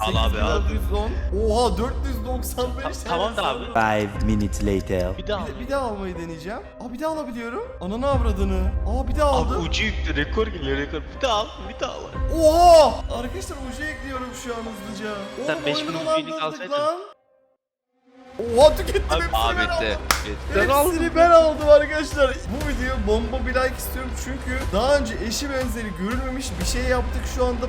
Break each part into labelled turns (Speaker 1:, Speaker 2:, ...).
Speaker 1: Al abi, al.
Speaker 2: 8410. Oha 495 tane
Speaker 1: tamam da abi.
Speaker 3: Five minutes later.
Speaker 1: Bir daha
Speaker 2: Bir,
Speaker 1: al.
Speaker 2: bir daha almayı deneyeceğim. Aa bir daha alabiliyorum. Ananı avradını. Aa bir daha
Speaker 1: Abi
Speaker 2: aldım.
Speaker 1: ucu yüklü rekor geliyor rekor. Bir daha al bir daha al.
Speaker 2: Oha! Arkadaşlar ucu ekliyorum şu an hızlıca.
Speaker 1: Sen
Speaker 2: Oğlum
Speaker 1: 5000
Speaker 2: oyunu
Speaker 1: ucuyu
Speaker 2: dolandırdık
Speaker 1: alsaydın.
Speaker 2: lan. Oha tükettim
Speaker 1: Abi-
Speaker 2: hepsini
Speaker 4: Aa
Speaker 2: ben
Speaker 4: bitti.
Speaker 2: aldım.
Speaker 4: Bitti.
Speaker 2: Hepsini ben aldım arkadaşlar. Bu video bomba bir like istiyorum çünkü daha önce eşi benzeri görülmemiş bir şey yaptık şu anda.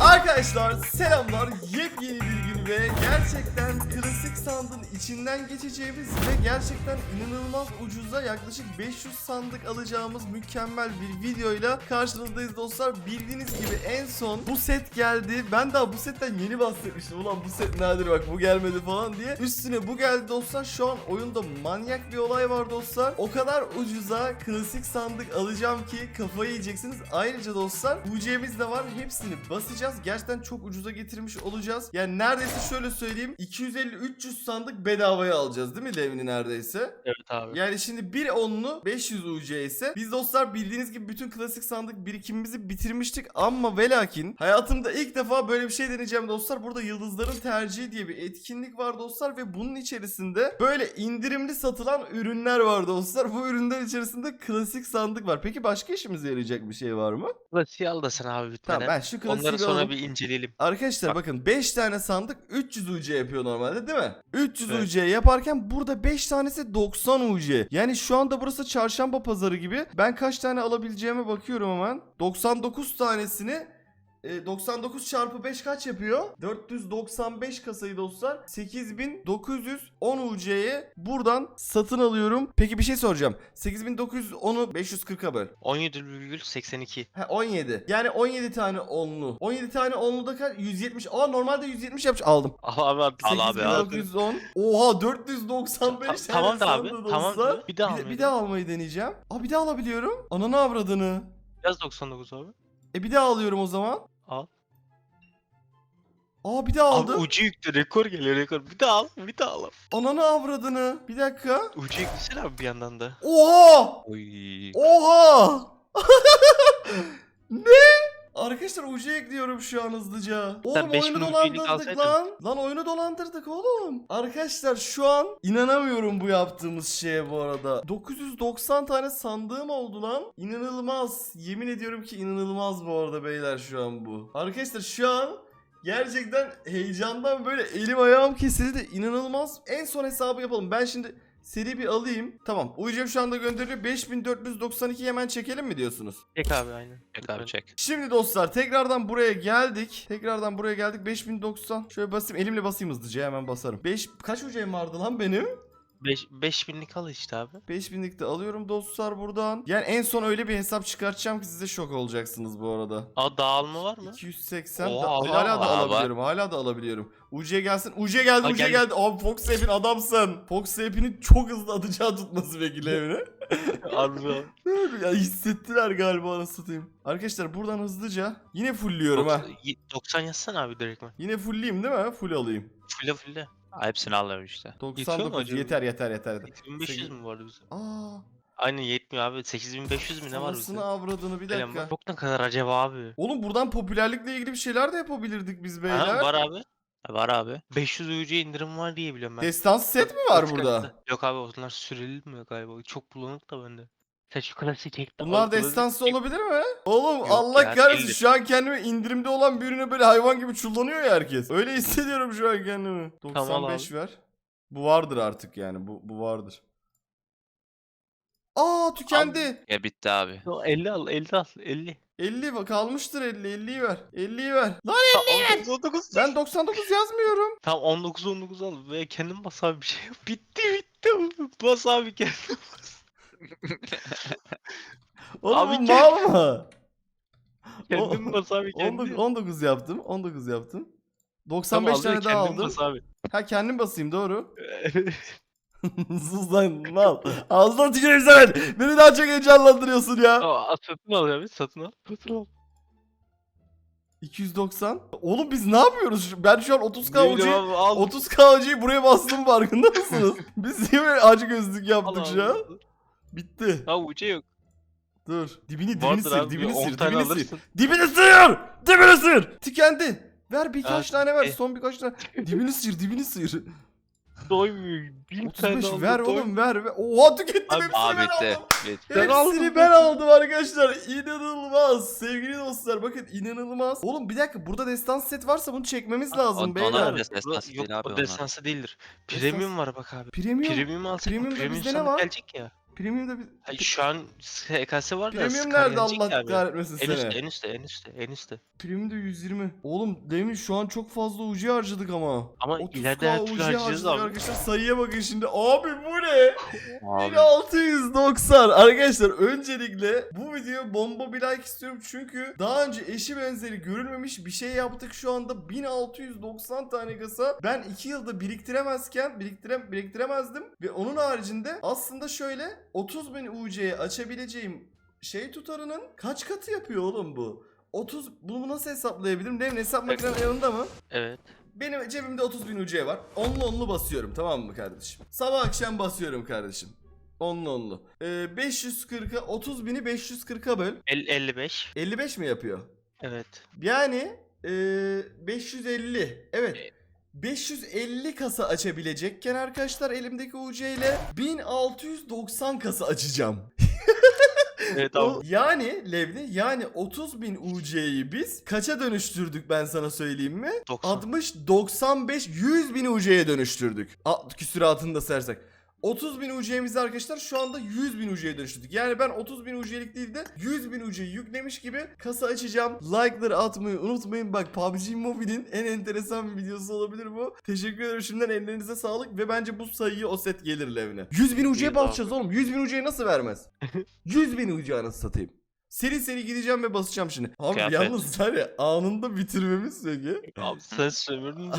Speaker 2: Arkadaşlar selamlar. Yepyeni bir gün ve gerçekten klasik sandığın içinden geçeceğimiz ve gerçekten inanılmaz ucuza yaklaşık 500 sandık alacağımız mükemmel bir videoyla karşınızdayız dostlar. Bildiğiniz gibi en son bu set geldi. Ben daha bu setten yeni bahsetmiştim. Ulan bu set nadir bak bu gelmedi falan diye. Üstüne bu geldi dostlar. Şu an oyunda manyak bir olay var dostlar. O kadar ucuza klasik sandık alacağım ki kafayı yiyeceksiniz. Ayrıca dostlar UC'miz de var. Hepsini basacağız. Gerçekten çok ucuza getirmiş olacağız. Yani neredeyse şöyle söyleyeyim. 250-300 sandık bedavaya alacağız değil mi Levni neredeyse?
Speaker 1: Evet abi.
Speaker 2: Yani şimdi bir onlu 500 UC ise biz dostlar bildiğiniz gibi bütün klasik sandık birikimimizi bitirmiştik ama ve lakin hayatımda ilk defa böyle bir şey deneyeceğim dostlar. Burada yıldızların tercihi diye bir etkinlik var dostlar ve bunun içerisinde böyle indirimli satılan ürünler var dostlar. Bu ürünler içerisinde klasik sandık var. Peki başka işimize yarayacak bir şey var mı?
Speaker 1: Klasiği al da sen abi bir tane.
Speaker 2: Tamam ben şu klasiği
Speaker 1: Onları
Speaker 2: bir
Speaker 1: sonra bir inceleyelim.
Speaker 2: Arkadaşlar
Speaker 1: Bak.
Speaker 2: bakın 5 tane sandık 300 UC yapıyor normalde değil mi? 300
Speaker 1: Evet.
Speaker 2: UC yaparken burada 5 tanesi 90 UC. Yani şu anda burası çarşamba pazarı gibi. Ben kaç tane alabileceğime bakıyorum hemen. 99 tanesini e, 99 çarpı 5 kaç yapıyor? 495 kasayı dostlar 8910 UC'ye buradan satın alıyorum. Peki bir şey soracağım. 8910'u 540'a böl.
Speaker 1: 17,82.
Speaker 2: Ha 17. Yani 17 tane onlu. 17 tane onlu da kaç? 170. Aa normalde 170 yapmış. Aldım.
Speaker 1: Al abi al.
Speaker 4: Abi, al.
Speaker 2: 8910. Oha 495
Speaker 1: Ta-
Speaker 2: tane
Speaker 1: tamam da abi, tamam
Speaker 2: dostlar.
Speaker 1: bir daha
Speaker 2: bir, bir daha almayı deneyeceğim. Aa bir daha alabiliyorum. Ananı avradını.
Speaker 1: Yaz 99 abi.
Speaker 2: E bir daha alıyorum o zaman.
Speaker 1: Al.
Speaker 2: Aa bir daha
Speaker 1: Abi
Speaker 2: aldım.
Speaker 1: ucu yüklü rekor geliyor rekor. Bir daha al bir daha al.
Speaker 2: Ananı avradını. Bir dakika.
Speaker 1: Ucu yüklüsün abi bir yandan da.
Speaker 2: Oha!
Speaker 4: Oy.
Speaker 2: Oha! ne? Arkadaşlar ucu ekliyorum şu an hızlıca. Oğlum
Speaker 1: 5000
Speaker 2: oyunu dolandırdık lan. Lan oyunu dolandırdık oğlum. Arkadaşlar şu an inanamıyorum bu yaptığımız şeye bu arada. 990 tane sandığım oldu lan. İnanılmaz. Yemin ediyorum ki inanılmaz bu arada beyler şu an bu. Arkadaşlar şu an gerçekten heyecandan böyle elim ayağım kesildi. İnanılmaz. En son hesabı yapalım. Ben şimdi seri bir alayım. Tamam. Uyucum şu anda gönderiyor. 5492 hemen çekelim mi diyorsunuz?
Speaker 1: Çek abi aynen.
Speaker 4: Çek abi çek.
Speaker 2: Şimdi dostlar tekrardan buraya geldik. Tekrardan buraya geldik. 5090. Şöyle basayım. Elimle basayım hızlıca hemen basarım. 5 kaç hocam vardı lan benim?
Speaker 1: 5 5000'lik al işte abi.
Speaker 2: 5000'lik de alıyorum dostlar buradan. Yani en son öyle bir hesap çıkartacağım ki siz de şok olacaksınız bu arada.
Speaker 1: Aa dağılma var mı?
Speaker 2: 280
Speaker 1: Oha,
Speaker 2: da,
Speaker 1: Allah
Speaker 2: hala da alabiliyorum. Hala da alabiliyorum. UC gelsin. UC geldi.
Speaker 1: Ha,
Speaker 2: UC
Speaker 1: geldi.
Speaker 2: Abi Fox Sap'in adamsın. Fox Sap'inin çok hızlı atacağı tutması bekle evine.
Speaker 1: Abi.
Speaker 2: ya hissettiler galiba anasını satayım. Arkadaşlar buradan hızlıca yine fullliyorum ha.
Speaker 1: 90 90 yazsana abi direkt?
Speaker 2: Yine fullleyeyim değil mi? Full alayım.
Speaker 1: Fulle fulle.
Speaker 4: Hepsini al abi işte.
Speaker 1: Yetiyor mu
Speaker 2: 99
Speaker 1: acaba?
Speaker 2: yeter yeter yeter.
Speaker 1: 8500 mü vardı bize?
Speaker 2: Aa,
Speaker 1: Aynen yetmiyor abi. 8500 mü ne var
Speaker 2: anasını
Speaker 1: bizde?
Speaker 2: avradını bir
Speaker 1: mi?
Speaker 2: dakika.
Speaker 1: Çok ne kadar acaba abi?
Speaker 2: Oğlum buradan popülerlikle ilgili bir şeyler de yapabilirdik biz beyler.
Speaker 1: Ha, var abi.
Speaker 4: Ha, Var abi.
Speaker 1: 500 UC indirim var diye biliyorum ben.
Speaker 2: Destans set mi var burada?
Speaker 1: Yok abi onlar süreli mi galiba? Çok bulanık da bende. Sen şu klasik tek de
Speaker 2: Bunlar destanslı
Speaker 1: tek-
Speaker 2: olabilir mi? Oğlum
Speaker 1: Yok
Speaker 2: Allah
Speaker 1: ya,
Speaker 2: kahretsin şu an kendimi indirimde olan bir ürüne böyle hayvan gibi çullanıyor ya herkes. Öyle hissediyorum şu an kendimi.
Speaker 1: Tamam
Speaker 2: 95 ver. Bu vardır artık yani bu, bu vardır. Aa tükendi.
Speaker 4: Ya bitti abi.
Speaker 1: Yo, 50 al 50 al 50.
Speaker 2: 50 bak kalmıştır 50 50'yi ver. 50'yi ver. Lan
Speaker 1: Tamam 19 19.
Speaker 2: ben 99 yazmıyorum.
Speaker 1: Tamam 19 19 al ve kendin bas abi bir şey yap. Bitti bitti. Bas abi kendin.
Speaker 2: Oğlum
Speaker 1: Abi
Speaker 2: bu mal mı?
Speaker 1: Kendin bas abi
Speaker 2: 19,
Speaker 1: kendin.
Speaker 2: 19 yaptım. 19 yaptım.
Speaker 1: Tamam,
Speaker 2: 95
Speaker 1: alıyor,
Speaker 2: tane daha aldım.
Speaker 1: bas abi.
Speaker 2: Ha kendim basayım doğru. Sus lan mal. Ağzına tüküreyim sen. Beni daha çok heyecanlandırıyorsun ya.
Speaker 1: Aa, satın al abi satın al. Satın al.
Speaker 2: 290. Oğlum biz ne yapıyoruz? Şu- Ben şu an 30k
Speaker 1: Ne bileyim
Speaker 2: hocayı
Speaker 1: abi, al.
Speaker 2: 30k hocayı buraya bastım farkında mısınız? biz niye böyle acı gözlük
Speaker 1: Al
Speaker 2: yaptık şu an?
Speaker 1: abi.
Speaker 2: Bitti.
Speaker 1: Ha uca yok.
Speaker 2: Dur. Dibini dibini
Speaker 1: Vardır
Speaker 2: sır,
Speaker 1: abi.
Speaker 2: dibini
Speaker 1: 10
Speaker 2: sır,
Speaker 1: tane
Speaker 2: dibini sır.
Speaker 1: alırsın.
Speaker 2: Dibini sır! Dibini sır! Tükendi. Ver birkaç
Speaker 1: Evet,
Speaker 2: tane ver.
Speaker 1: e.
Speaker 2: Son birkaç tane. Dibini sıyır dibini sıyır.
Speaker 1: Doymuyor. Bin tane
Speaker 2: 35
Speaker 1: aldım,
Speaker 2: ver
Speaker 1: doymuyor.
Speaker 2: oğlum ver. ver. Oha tükettim
Speaker 1: Abi-
Speaker 2: hepsini ben
Speaker 4: bitti.
Speaker 2: aldım.
Speaker 4: bitti.
Speaker 1: Ben aldım.
Speaker 2: Hepsini ben aldım arkadaşlar. İnanılmaz. Sevgili dostlar bakın inanılmaz. Oğlum bir dakika burada destans set varsa bunu çekmemiz lazım
Speaker 4: O-
Speaker 2: beyler.
Speaker 4: Ona
Speaker 1: Bu-
Speaker 4: destas
Speaker 1: Yok
Speaker 4: değil abi
Speaker 1: o
Speaker 4: onlar.
Speaker 1: destansı değildir. Premium var bak abi.
Speaker 2: Premium.
Speaker 1: Premium alsak Premium, Premium
Speaker 2: bizde ne
Speaker 1: sana
Speaker 2: var?
Speaker 1: gelecek ya.
Speaker 2: Premium'da bir...
Speaker 1: Hayır, şu an SKS var da
Speaker 2: Premium nerede Allah
Speaker 1: abi.
Speaker 2: kahretmesin
Speaker 1: En üstte,
Speaker 2: seni.
Speaker 1: en üstte, en üstte, en üstte.
Speaker 2: Premium'da 120. Oğlum demin şu an çok fazla UC harcadık ama.
Speaker 1: Ama
Speaker 2: 30K
Speaker 1: ileride her türlü harcayacağız
Speaker 2: harcadık
Speaker 1: abi.
Speaker 2: arkadaşlar. Sayıya bakın şimdi. Abi bu ne?
Speaker 4: Abi.
Speaker 2: 1690 arkadaşlar öncelikle bu video bomba bir like istiyorum çünkü daha önce eşi benzeri görülmemiş bir şey yaptık şu anda 1690 tane kasa ben 2 yılda biriktiremezken biriktire, biriktiremezdim ve onun haricinde aslında şöyle 30 bin UC'ye açabileceğim şey tutarının kaç katı yapıyor oğlum bu? 30 bunu nasıl hesaplayabilirim? Benim hesap makinem yanında mı?
Speaker 1: Evet.
Speaker 2: Benim cebimde 30 bin UC var. Onlu onlu basıyorum tamam mı kardeşim? Sabah akşam basıyorum kardeşim. Onlu onlu. Ee, 540'a 30 bini 540'a böl.
Speaker 1: El, 55.
Speaker 2: 55 mi yapıyor?
Speaker 1: Evet.
Speaker 2: Yani ee, 550. Evet. 550 kasa açabilecekken arkadaşlar elimdeki UC ile 1690 kasa açacağım.
Speaker 1: Evet
Speaker 2: O-
Speaker 1: abi.
Speaker 2: yani Levni yani 30 bin UC'yi biz kaça dönüştürdük ben sana söyleyeyim mi?
Speaker 1: 90.
Speaker 2: 60, 95, 100 bin UC'ye dönüştürdük. A, küsuratını da sersek. 30 bin UC'mizi arkadaşlar şu anda 100 bin UC'ye dönüştürdük. Yani ben 30 bin UC'lik değil de 100 bin UC'yi yüklemiş gibi kasa açacağım. Like'ları atmayı unutmayın. Bak PUBG Mobile'in en enteresan bir videosu olabilir bu. Teşekkür ederim şimdiden ellerinize sağlık ve bence bu sayıyı o set gelir Levne. 100 bin UC'ye basacağız oğlum. 100 bin UC'ye nasıl vermez? 100 bin UC anasını satayım. Seri seri gideceğim ve basacağım şimdi. Abi
Speaker 4: Kıyafet.
Speaker 2: yalnız var ya anında bitirmemiz peki.
Speaker 1: Abi sen sömürdün.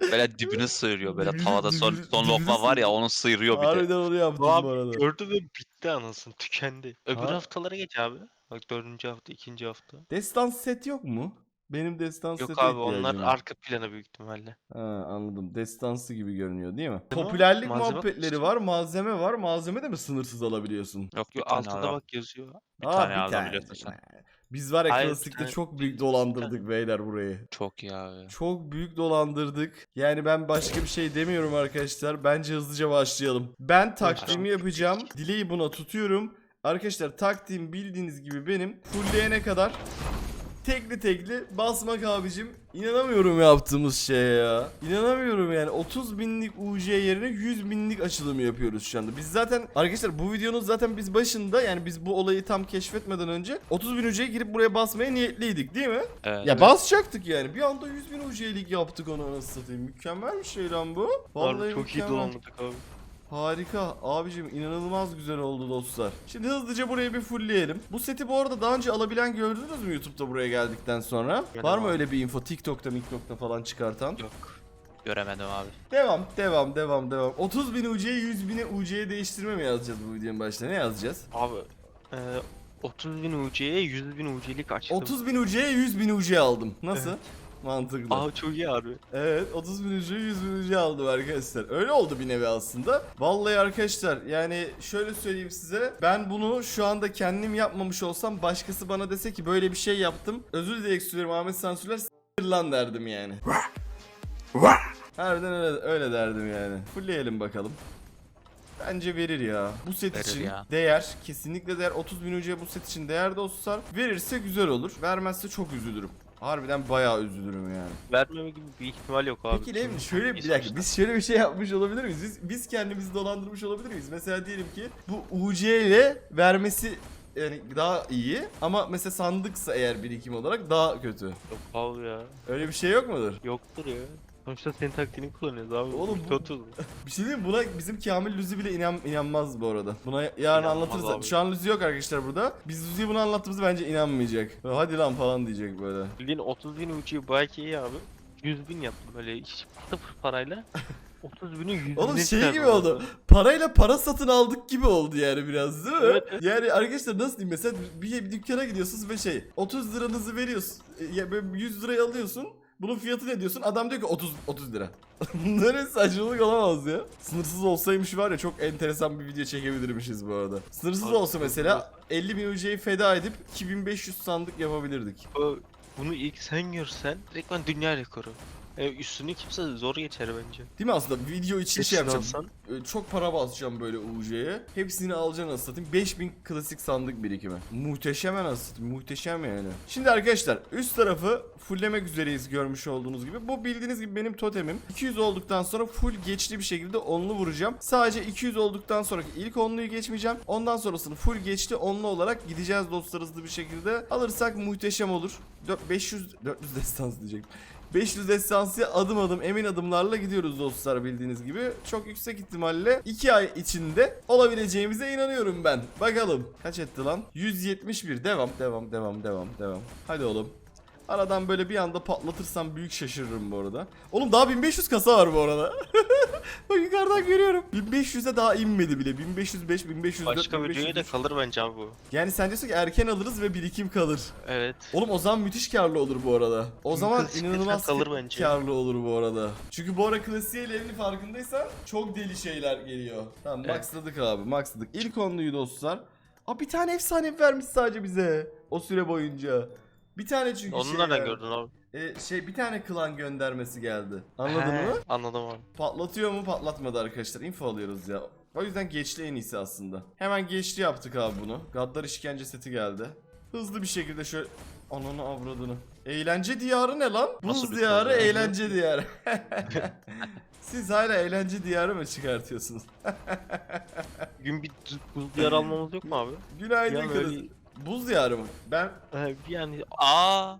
Speaker 4: Böyle dibini sıyırıyor. Böyle
Speaker 2: Dibini-
Speaker 4: tavada son,
Speaker 2: dibini-
Speaker 4: son
Speaker 2: dibini
Speaker 4: lokma var ya onu sıyırıyor bir de.
Speaker 2: Harbiden onu yaptım bu
Speaker 1: abi
Speaker 2: arada.
Speaker 1: gördü ve bitti anasını tükendi. Öbür
Speaker 2: Ha.
Speaker 1: haftalara geç abi. Bak dördüncü hafta, ikinci hafta.
Speaker 2: Destans set yok mu? Benim destans
Speaker 1: Yok
Speaker 2: sete
Speaker 1: abi onlar
Speaker 2: ihtiyacım var.
Speaker 1: arka plana büyük ihtimalle.
Speaker 2: Ha, anladım. Destansı gibi görünüyor değil mi?
Speaker 1: Değil mi?
Speaker 2: Popülerlik
Speaker 1: Malzeme
Speaker 2: muhabbetleri var, malzeme var. Malzeme de mi sınırsız alabiliyorsun?
Speaker 4: Yok bir
Speaker 1: Yok
Speaker 4: tane
Speaker 1: altında
Speaker 4: al.
Speaker 1: bak yazıyor.
Speaker 4: Bir
Speaker 2: Aa,
Speaker 4: tane
Speaker 2: bir
Speaker 4: alabiliyorsun sen.
Speaker 2: Biz var ya
Speaker 1: Hayır, bir
Speaker 2: klasikte
Speaker 1: tane-
Speaker 2: çok büyük dolandırdık beyler burayı.
Speaker 4: Çok iyi abi.
Speaker 2: Çok büyük dolandırdık. Yani ben başka bir şey demiyorum arkadaşlar. Bence hızlıca başlayalım. Ben taktiğimi yapacağım. Dileği buna tutuyorum. Arkadaşlar taktiğim bildiğiniz gibi benim fullleyene kadar tekli tekli basmak abicim. İnanamıyorum yaptığımız şeye ya. İnanamıyorum yani 30 binlik UC yerine 100 binlik açılımı yapıyoruz şu anda. Biz zaten arkadaşlar bu videonun zaten biz başında yani biz bu olayı tam keşfetmeden önce 30 bin UC'ye girip buraya basmaya niyetliydik değil mi?
Speaker 4: Evet.
Speaker 2: Ya basacaktık yani. Bir anda 100 bin UC'lik yaptık onu anasını satayım. Mükemmel bir şey lan bu. Vallahi
Speaker 1: Vallahi çok iyi
Speaker 2: mükemmel.
Speaker 1: abi.
Speaker 2: Harika. Abicim inanılmaz güzel oldu dostlar. Şimdi hızlıca burayı bir fullleyelim. Bu seti bu arada daha önce alabilen gördünüz mü YouTube'da buraya geldikten sonra?
Speaker 1: Ben
Speaker 2: Var mı
Speaker 1: var.
Speaker 2: öyle bir info TikTok'ta, TikTok'ta falan çıkartan?
Speaker 1: Yok.
Speaker 4: Göremedim abi.
Speaker 2: Devam, devam, devam, devam. 30 bin UC'yi 100 bine UC'ye değiştirme mi yazacağız bu videonun başta? Ne yazacağız?
Speaker 1: Abi e, 30 bin UC'ye 100 bin UC'lik açtım.
Speaker 2: 30 bin UC'ye 100 bin UC aldım. Nasıl?
Speaker 1: Evet.
Speaker 2: Mantıklı.
Speaker 1: Aa çok iyi abi.
Speaker 2: Evet 30 bin ucu 100 bin ucu aldım arkadaşlar. Öyle oldu bir nevi aslında. Vallahi arkadaşlar yani şöyle söyleyeyim size. Ben bunu şu anda kendim yapmamış olsam başkası bana dese ki böyle bir şey yaptım. Özür dileyerek söylüyorum Ahmet Sansürler s**tir lan derdim yani. Harbiden öyle, öyle derdim yani. Fullleyelim bakalım. Bence verir ya. Bu set
Speaker 4: Verir
Speaker 2: için
Speaker 4: ya.
Speaker 2: değer. Kesinlikle değer. 30 bin ucuya bu set için değer dostlar. Verirse güzel olur. Vermezse çok üzülürüm. Harbiden bayağı üzülürüm yani.
Speaker 1: Vermeme gibi bir ihtimal yok abi.
Speaker 2: Peki Levni
Speaker 1: Çünkü
Speaker 2: şöyle bir dakika biz şöyle bir şey yapmış olabilir miyiz? Biz, biz kendimizi dolandırmış olabilir miyiz? Mesela diyelim ki bu UC ile vermesi yani daha iyi ama mesela sandıksa eğer birikim olarak daha kötü.
Speaker 1: Yok abi ya.
Speaker 2: Öyle bir şey yok mudur?
Speaker 1: Yoktur ya. Sonuçta senin taktiğini kullanıyoruz abi.
Speaker 2: Oğlum bu-
Speaker 1: 30.
Speaker 2: Bir şey diyeyim mi? buna bizim Kamil Lüzi bile inan, inanmaz bu arada. Buna yarın anlatırız.
Speaker 1: abi.
Speaker 2: Şu an Lüzi yok arkadaşlar burada. Biz Lüzi'ye bunu anlattığımızda bence inanmayacak. Böyle, Hadi lan falan diyecek böyle.
Speaker 1: Bildiğin 30 bin UC'yi belki iyi abi. 100 bin yaptım böyle hiç sıfır parayla. 30 bini 100
Speaker 2: Oğlum şey gibi oldu. Parayla para satın aldık gibi oldu yani biraz değil mi?
Speaker 1: Evet, evet.
Speaker 2: Yani arkadaşlar nasıl diyeyim mesela bir, bir dükkana gidiyorsunuz ve şey 30 liranızı veriyorsun. e, Ya böyle 100 lirayı alıyorsun. Bunun fiyatı ne diyorsun? Adam diyor ki 30 30 lira. Bunların saçmalık olamaz ya. Sınırsız olsaymış var ya çok enteresan bir video çekebilirmişiz bu arada. Sınırsız
Speaker 1: Abi,
Speaker 2: olsa mesela 50 bin UC'yi feda edip 2500 sandık yapabilirdik.
Speaker 1: Bunu ilk sen görsen direkt ben dünya rekoru. E, üstünü kimse zor geçer bence.
Speaker 2: Değil mi aslında video için şey
Speaker 1: Hepsini
Speaker 2: yapacağım.
Speaker 1: alsan.
Speaker 2: Ee, Çok para basacağım böyle UC'ye. Hepsini alacaksın nasıl satayım. 5000 klasik sandık birikimi. Muhteşem nasıl satayım. Muhteşem yani. Şimdi arkadaşlar üst tarafı fulllemek üzereyiz görmüş olduğunuz gibi. Bu bildiğiniz gibi benim totemim. 200 olduktan sonra full geçli bir şekilde onlu vuracağım. Sadece 200 olduktan sonraki ilk onluyu geçmeyeceğim. Ondan sonrasını full geçli onlu olarak gideceğiz dostlar hızlı bir şekilde. Alırsak muhteşem olur. Dö- 500 400 destans diyecektim. 500 destansiye adım adım emin adımlarla gidiyoruz dostlar bildiğiniz gibi. Çok yüksek ihtimalle 2 ay içinde olabileceğimize inanıyorum ben. Bakalım. Kaç etti lan? 171. Devam, devam, devam, devam, devam. Hadi oğlum. Aradan böyle bir anda patlatırsam büyük şaşırırım bu arada. Oğlum daha 1500 kasa var bu arada. Bak yukarıdan görüyorum. 1500'e daha inmedi bile. 1505, 1504,
Speaker 1: Başka videoya da
Speaker 2: 1503.
Speaker 1: kalır bence abi bu.
Speaker 2: Yani sen diyorsun ki erken alırız ve birikim kalır.
Speaker 1: Evet.
Speaker 2: Oğlum o zaman müthiş karlı olur bu arada. O zaman inanılmaz
Speaker 1: kalır
Speaker 2: ka-
Speaker 1: bence.
Speaker 2: karlı olur bu arada. Çünkü bu ara klasiğe evli farkındaysan çok deli şeyler geliyor. Tamam
Speaker 1: Evet.
Speaker 2: maxladık abi maxladık. İlk onluyu dostlar. Aa bir tane efsane vermiş sadece bize o süre boyunca. Bir tane çünkü
Speaker 1: Onu
Speaker 2: şey
Speaker 1: nereden
Speaker 2: yani.
Speaker 1: gördün abi?
Speaker 2: E, şey bir tane klan göndermesi geldi. Anladın
Speaker 1: He,
Speaker 2: mı?
Speaker 1: Anladım abi.
Speaker 2: Patlatıyor mu patlatmadı arkadaşlar. Info alıyoruz ya. O yüzden geçli en iyisi aslında. Hemen geçli yaptık abi bunu. Gaddar işkence seti geldi. Hızlı bir şekilde şöyle... Ananı avradını. Eğlence diyarı ne lan? Buz
Speaker 4: Nasıl
Speaker 2: diyarı,
Speaker 4: konu ya?
Speaker 2: eğlence diyarı. Siz hala eğlence diyarı mı çıkartıyorsunuz?
Speaker 1: Gün bir buz diyar almamız yok mu abi?
Speaker 2: Günaydın
Speaker 1: Yani
Speaker 2: kız. Buz diyarı mı? Ben
Speaker 1: bir yani
Speaker 4: Aa.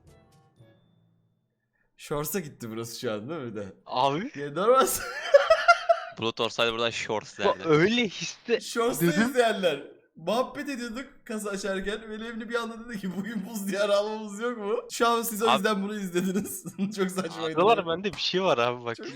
Speaker 2: Shorts'a gitti burası şu an değil mi bir de?
Speaker 1: abi
Speaker 2: Ya normal.
Speaker 4: Bulut olsaydı buradan shorts derdi.
Speaker 1: öyle hisse
Speaker 2: Shorts'ta
Speaker 1: Dedim.
Speaker 2: izleyenler. Muhabbet ediyorduk kasa açarken. Veli Emre bir anda dedi ki bugün buz diyarı almamız yok mu? Şu an siz o
Speaker 4: Abi-
Speaker 2: yüzden bunu izlediniz. çok saçmaydı.
Speaker 1: Buralar bende bir şey var abi bak.
Speaker 2: Çok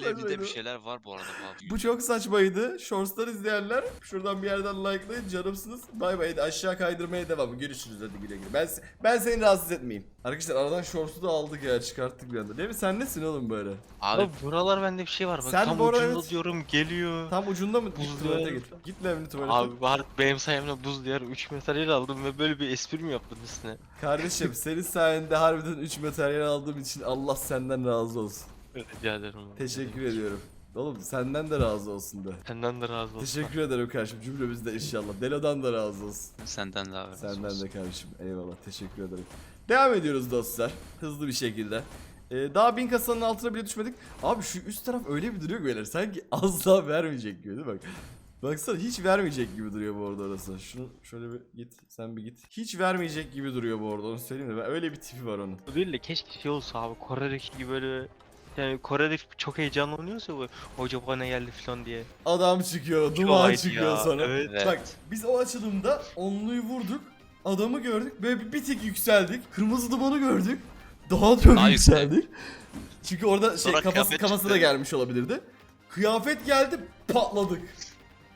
Speaker 4: bir şeyler var bu arada abi.
Speaker 2: Bu çok saçmaydı. Shorts'tan izleyenler şuradan bir yerden likelayın canımsınız. Bay bay aşağı kaydırmaya devam. Görüşürüz hadi güle güle. Ben, se- ben seni rahatsız etmeyeyim. Arkadaşlar aradan Shorts'u da aldık ya çıkarttık bir anda. Değil mi? Sen nesin oğlum böyle?
Speaker 4: Abi
Speaker 1: buralar bende bir şey var bak.
Speaker 2: Sen
Speaker 1: tam
Speaker 2: bu ara
Speaker 1: ucunda
Speaker 2: evet.
Speaker 1: diyorum geliyor.
Speaker 2: Tam ucunda mı? Git
Speaker 1: Buz
Speaker 2: tuvalete
Speaker 1: diyarı.
Speaker 2: git. Git Levni tuvalete.
Speaker 1: Abi var benim sayemde buz diyarı 3 materyal aldım ve böyle bir espri mi yaptın üstüne?
Speaker 2: Kardeşim senin sayende harbiden 3 materyal aldığım için Allah senden razı olsun.
Speaker 1: Rica ederim. abi.
Speaker 2: Teşekkür ediyorum. Oğlum senden de razı olsun de.
Speaker 1: Senden de razı olsun.
Speaker 2: Teşekkür ederim kardeşim cümlemizde inşallah. Delo'dan da razı olsun.
Speaker 4: senden de abi.
Speaker 2: Senden de kardeşim. Eyvallah teşekkür ederim. Devam ediyoruz dostlar. Hızlı bir şekilde. Ee, daha bin kasanın altına bile düşmedik. Abi şu üst taraf öyle bir duruyor ki beyler. Sanki asla vermeyecek gibi değil mi? Bak. Baksana hiç vermeyecek gibi duruyor bu arada orası. Şunu şöyle bir git. Sen bir git. Hiç vermeyecek gibi duruyor bu arada onu söyleyeyim de. Ben öyle bir tipi var onun.
Speaker 1: Değil de keşke şey olsa abi Kore'deki gibi böyle yani Kore'de çok heyecanlı oynuyorsa bu hoca bana geldi falan diye.
Speaker 2: Adam çıkıyor, duman çıkıyor
Speaker 1: ya,
Speaker 2: sonra.
Speaker 1: Evet.
Speaker 2: Bak biz o açılımda onluyu vurduk. Adamı gördük böyle bir, bir tık yükseldik. Kırmızı dumanı gördük. Daha çok
Speaker 4: Daha yüksek.
Speaker 2: yükseldik. Çünkü orada şey
Speaker 4: Sonra
Speaker 2: kafası
Speaker 4: kıyafet
Speaker 2: kafası da
Speaker 4: çıktı.
Speaker 2: gelmiş olabilirdi. Kıyafet geldi patladık.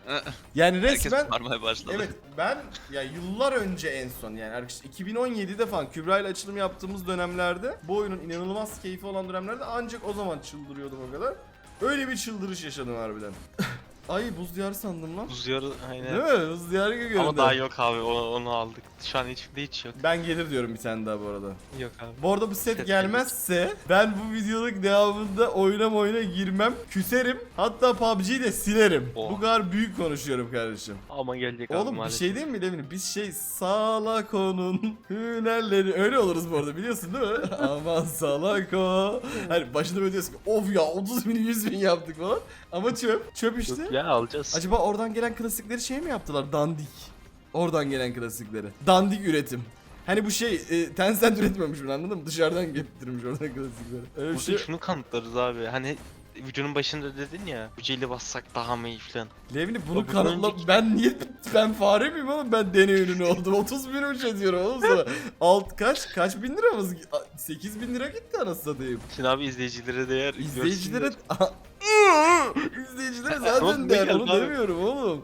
Speaker 4: Ee,
Speaker 2: Yani
Speaker 4: Herkes
Speaker 2: resmen
Speaker 4: parmaya başladı.
Speaker 2: Evet ben ya yıllar önce en son yani arkadaşlar 2017'de falan Kübra ile açılım yaptığımız dönemlerde bu oyunun inanılmaz keyfi olan dönemlerde ancak o zaman çıldırıyordum o kadar. Öyle bir çıldırış yaşadım harbiden. Ay buz diyarı sandım lan.
Speaker 1: Buz diyarı aynen.
Speaker 2: Değil mi? Buz diyarı gibi
Speaker 1: Ama
Speaker 2: göründü.
Speaker 1: daha yok abi onu, onu aldık. Şu an içimde hiç yok.
Speaker 2: Ben gelir diyorum bir tane daha bu arada.
Speaker 1: Yok abi.
Speaker 2: Bu arada bu set gelmezse ben bu videonun devamında oyuna oyuna girmem, küserim. Hatta PUBG'yi de silerim.
Speaker 1: Oha.
Speaker 2: Bu kadar büyük konuşuyorum kardeşim.
Speaker 1: Ama gelecek abi
Speaker 2: Oğlum bir
Speaker 1: maalesef.
Speaker 2: şey değil mi Levin? Biz şey Salako'nun hünerleri öyle oluruz bu arada biliyorsun değil mi? Aman Salako. Hani başında böyle diyorsun of ya 30 bin 100 bin yaptık falan. Ama çöp. Çöp işte.
Speaker 1: Yok ya alacağız.
Speaker 2: Acaba oradan gelen klasikleri şey mi yaptılar? Dandik. Oradan gelen klasikleri. Dandik üretim. Hani bu şey e, Tencent üretmemiş bunu anladın mı? Dışarıdan getirmiş oradan klasikleri. Öyle bir
Speaker 1: Burada
Speaker 2: şey.
Speaker 1: şunu kanıtlarız abi. Hani videonun başında dedin ya. Ucuyla bassak daha mı iyi falan.
Speaker 2: Levni bunu
Speaker 1: Bundan
Speaker 2: kanıtla
Speaker 1: önceki-
Speaker 2: ben niye ben fare miyim oğlum ben deney ürünü oldum 30 bin uç ediyorum oğlum sana alt kaç kaç bin liramız 8 bin lira gitti anasını satayım
Speaker 1: Şimdi abi izleyicilere değer.
Speaker 2: izleyicilere
Speaker 1: görsünler.
Speaker 2: İzleyicilere
Speaker 1: Oğlum
Speaker 2: zaten
Speaker 1: geldi
Speaker 2: onu
Speaker 1: abi?
Speaker 2: demiyorum oğlum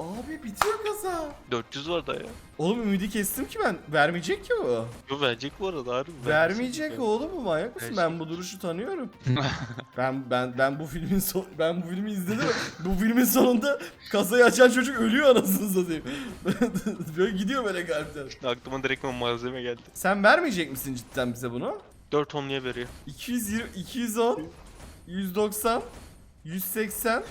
Speaker 2: Abi bitiyor kasa.
Speaker 1: 400 var da ya.
Speaker 2: Oğlum ümidi kestim ki ben. Vermeyecek ki o.
Speaker 1: Yo verecek bu arada harbi.
Speaker 2: Vermeyecek oğlum bu manyak mısın? Ben bu duruşu tanıyorum. ben ben ben bu filmin son ben bu filmi izledim. bu filmin sonunda kasayı açan çocuk ölüyor anasını satayım. böyle gidiyor böyle kalpten.
Speaker 1: Aklıma direkt o malzeme geldi.
Speaker 2: Sen vermeyecek misin cidden bize bunu?
Speaker 1: 4 onluya veriyor.
Speaker 2: 220 210 190 180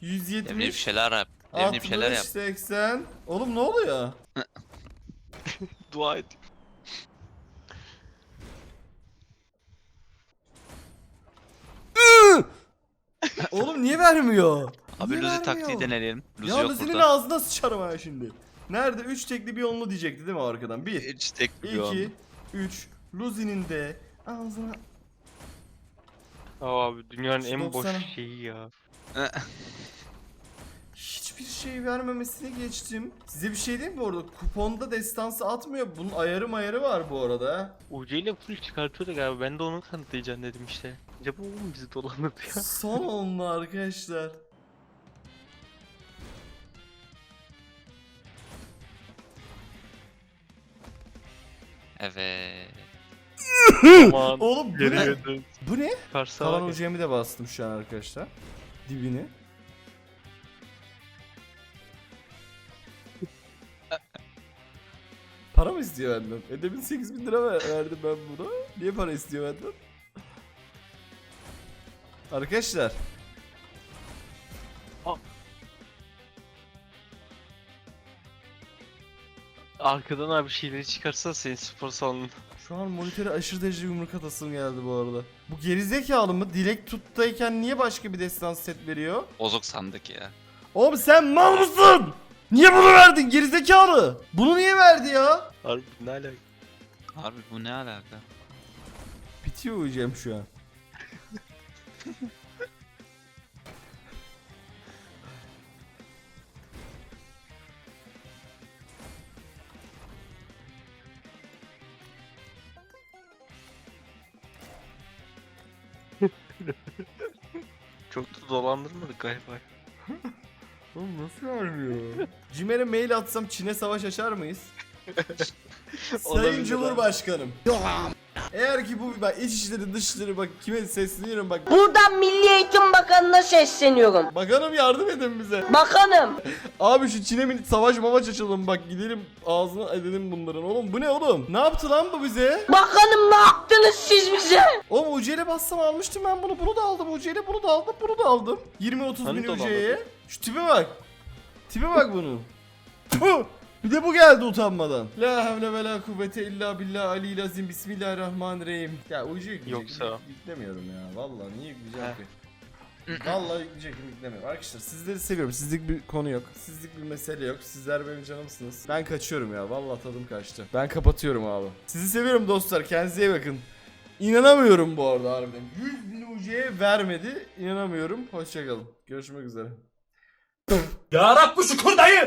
Speaker 2: 170
Speaker 4: Evine bir şeyler yap. Evine bir şeyler
Speaker 2: 60
Speaker 4: yap.
Speaker 2: 80 Oğlum ne oluyor?
Speaker 1: Dua et.
Speaker 2: Oğlum niye vermiyor?
Speaker 4: Abi
Speaker 2: Niye
Speaker 4: Luzi
Speaker 2: vermiyor?
Speaker 4: taktiği deneyelim. Luzi
Speaker 2: Ya
Speaker 4: yok
Speaker 2: Luzi'nin
Speaker 4: burada.
Speaker 2: ağzına sıçarım ha şimdi. Nerede? 3 tekli bir onlu diyecekti değil mi arkadan? 1,
Speaker 4: Hiç tek bir
Speaker 2: 2, 3. Luzi'nin de ağzına...
Speaker 1: Aa abi dünyanın en boş
Speaker 2: 90'a.
Speaker 1: şeyi ya.
Speaker 2: Hiçbir şey vermemesini geçtim. Size bir şey diyeyim mi bu arada? Kuponda destansı atmıyor. Bunun ayarı mayarı var bu arada. ha.
Speaker 1: UC ile full çıkartıyordu galiba. Ben de onu kanıtlayacağım dedim işte. Acaba o mu bizi dolandırdı ya?
Speaker 2: Son onlu arkadaşlar.
Speaker 4: Evet.
Speaker 1: Aman.
Speaker 2: Oğlum bu ne? Bu ne?
Speaker 1: Karsa
Speaker 2: Kalan
Speaker 1: ya.
Speaker 2: ucemi de bastım şu an arkadaşlar. Dibini. Para mı istiyor benden? E demin 8000 lira ver- verdim ben buna. Niye para istiyor benden? Arkadaşlar.
Speaker 1: Arkadan abi şeyleri çıkarsa senin spor salonunda.
Speaker 2: Şu an monitöre aşırı derece yumruk atasım geldi bu arada. Bu gerizekalı mı? Dilek tuttayken niye başka bir destans set veriyor?
Speaker 4: Bozuk sandık ya.
Speaker 2: Oğlum sen mal mısın? Niye bunu verdin gerizekalı? Bunu niye verdi ya?
Speaker 1: Harbi ne alaka?
Speaker 4: Abi bu ne alaka?
Speaker 2: Bitiyor uyuyacağım şu an.
Speaker 1: Çok da dolandırmadık galiba.
Speaker 2: Oğlum nasıl vermiyor? Cimer'e mail atsam Çin'e savaş açar mıyız? Sayın
Speaker 1: Olabilir
Speaker 2: Cumhurbaşkanım. Eğer ki bu bak iç işleri dış işleri bak kime sesleniyorum bak.
Speaker 3: Buradan Milli Eğitim Bakanı'na sesleniyorum.
Speaker 2: Bakanım yardım edin bize.
Speaker 3: Bakanım.
Speaker 2: Abi şu Çin'e mi savaş mavaş açalım bak gidelim ağzına edelim bunların. Oğlum bu ne oğlum? Ne yaptı lan bu bize?
Speaker 3: Bakanım ne yaptınız siz bize?
Speaker 2: Oğlum UC'yle bassam almıştım ben bunu. Bunu da aldım. UC'yle bunu da aldım. Bunu da aldım. 20-30
Speaker 1: Hani
Speaker 2: bin
Speaker 1: dolandırdın?
Speaker 2: UC'ye. Şu tipe bak. Tipe bak bunun. Tüh! Bir de bu geldi utanmadan. La havle ve la kuvvete illa billah ali lazim bismillahirrahmanirrahim. Ya UC yükleyecek.
Speaker 1: Yoksa-
Speaker 2: Yüklemiyorum ya. Vallahi niye yükleyeceğim ki? Vallahi yükleyecektim yüklemiyorum. Arkadaşlar sizleri seviyorum. Sizlik bir konu yok. Sizlik bir mesele yok. Sizler benim canımsınız. Ben kaçıyorum ya. Vallahi tadım kaçtı. Ben kapatıyorum abi. Sizi seviyorum dostlar. Kendinize iyi bakın. İnanamıyorum bu arada harbiden. 100 bin UC'ye vermedi. İnanamıyorum. Hoşçakalın. Görüşmek üzere.
Speaker 5: Ya Rabbi şükür dayı.